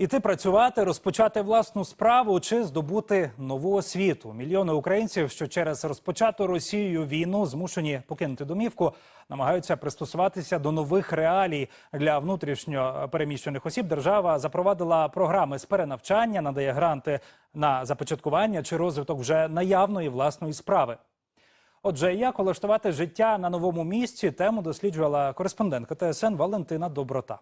Іти працювати, розпочати власну справу чи здобути нову освіту. Мільйони українців, що через розпочату Росією війну змушені покинути домівку, намагаються пристосуватися до нових реалій для внутрішньо переміщених осіб. Держава запровадила програми з перенавчання, надає гранти на започаткування чи розвиток вже наявної власної справи. Отже, як влаштувати життя на новому місці? Тему досліджувала кореспондентка ТСН Валентина Доброта.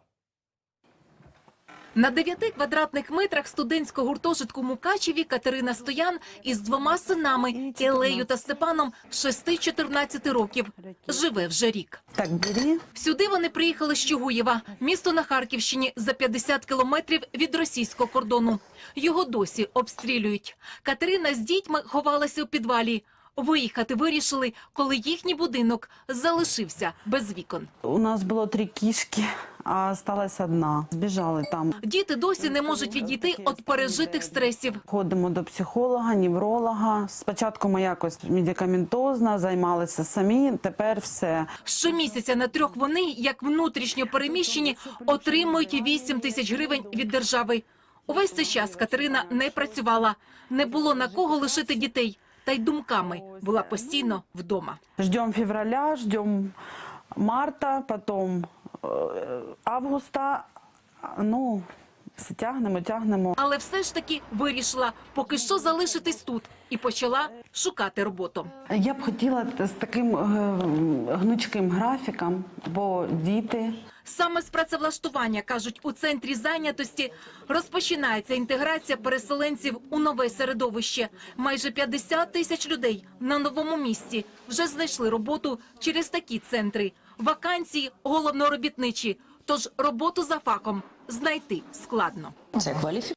На 9 квадратних метрах студентського гуртожитку Мукачеві Катерина Стоян із двома синами Елею та Степаном 6-14 років. Живе вже рік. Так, бери. Сюди вони приїхали з Чугуєва, місто на Харківщині за 50 кілометрів від російського кордону. Його досі обстрілюють. Катерина з дітьми ховалася у підвалі. Виїхати вирішили, коли їхній будинок залишився без вікон. У нас було три кішки, а осталась одна. Збіжали там. Діти досі не можуть відійти від пережитих стресів. Ходимо до психолога, невролога. Спочатку ми якось медикаментозно займалися самі. Тепер все. Щомісяця на трьох вони, як внутрішньо переміщені, отримують 8 тисяч гривень від держави. Увесь цей час Катерина не працювала, не було на кого лишити дітей, та й думками була постійно вдома. Ждем февраля, ждем марта, потім е, августа. Ну, все тягнемо, тягнемо. Але все ж таки вирішила поки що залишитись тут і почала шукати роботу. Я б хотіла з таким е, гнучким графіком, бо діти. Саме з працевлаштування, кажуть, у центрі зайнятості розпочинається інтеграція переселенців у нове середовище. Майже 50 тисяч людей на новому місці вже знайшли роботу через такі центри. Вакансії головноробітничі, тож роботу за фахом знайти складно. Це кваліфікація.